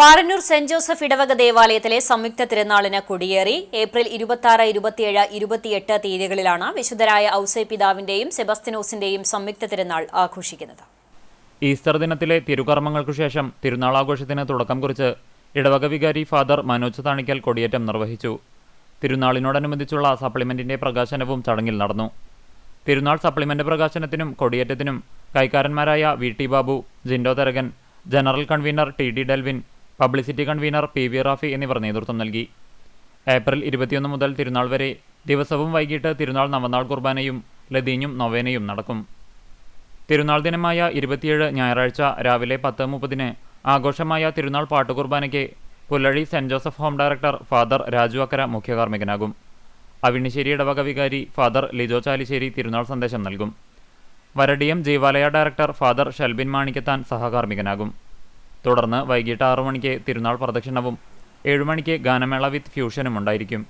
Parannur saint Joseph ഇടവക ദേവാലയത്തിലെ സംയുക്ത തിരുനാളിന് കൊടിയേറി ഏപ്രിൽ ഇരുപത്തിയാറ് ഇരുപത്തിയേഴ് ഇരുപത്തിയെട്ട് തീയതികളിലാണ് വിശുദ്ധരായ ഔസേ പിതാവിന്റെയും സെബസ്തിനോസിന്റെയും സംയുക്ത തിരുനാൾ ആഘോഷിക്കുന്നത്. ഈസ്റ്റർ ദിനത്തിലെ തിരുകർമ്മങ്ങൾക്കു ശേഷം തിരുനാൾ ആഘോഷത്തിന് തുടക്കം കുറിച്ച് ഇടവക വികാരി ഫാദർ മനോജ് താണിക്കൽ കൊടിയേറ്റം നിർവഹിച്ചു. തിരുനാളിനോടനുബന്ധിച്ചുള്ള സപ്ലിമെന്റിന്റെ പ്രകാശനവും ചടങ്ങിൽ നടന്നു. തിരുനാൾ സപ്ലിമെന്റ് പ്രകാശനത്തിനും കൊടിയേറ്റത്തിനും കൈക്കാരന്മാരായ V T Babu Jindo Tharakan general convener T D Delvin publicity convener P V Rafi എന്നിവർ നേതൃത്വം നൽകി. ഏപ്രിൽ ഇരുപത്തിയൊന്ന് മുതൽ തിരുനാൾ വരെ ദിവസവും വൈകിട്ട് തിരുനാൾ നവനാൾ കുർബാനയും ലതീഞ്ഞും നൊവേനയും നടക്കും. തിരുനാൾ ദിനമായ ഇരുപത്തിയേഴ് ഞായറാഴ്ച രാവിലെ പത്ത് മുപ്പതിന് ആഘോഷമായ തിരുനാൾ പാട്ടുകുർബാനയ്ക്ക് Pullazhi saint Joseph home director father Raju Akkara മുഖ്യകാർമ്മികനാകും. Avinissery ഇടവക വികാരി ഫാദർ ലിജോ ചാലിശ്ശേരി തിരുനാൾ സന്ദേശം നൽകും. വരടിയം ജീവാലയ ഡയറക്ടർ ഫാദർ ഷെൽബിൻ മാണിക്കത്താൻ സഹകാർമ്മികനാകും. തുടർന്ന് വൈകിട്ട് ആറു മണിക്ക് തിരുനാൾ പ്രദക്ഷിണവും ഏഴുമണിക്ക് ഗാനമേള വിത്ത് ഫ്യൂഷനും ഉണ്ടായിരിക്കും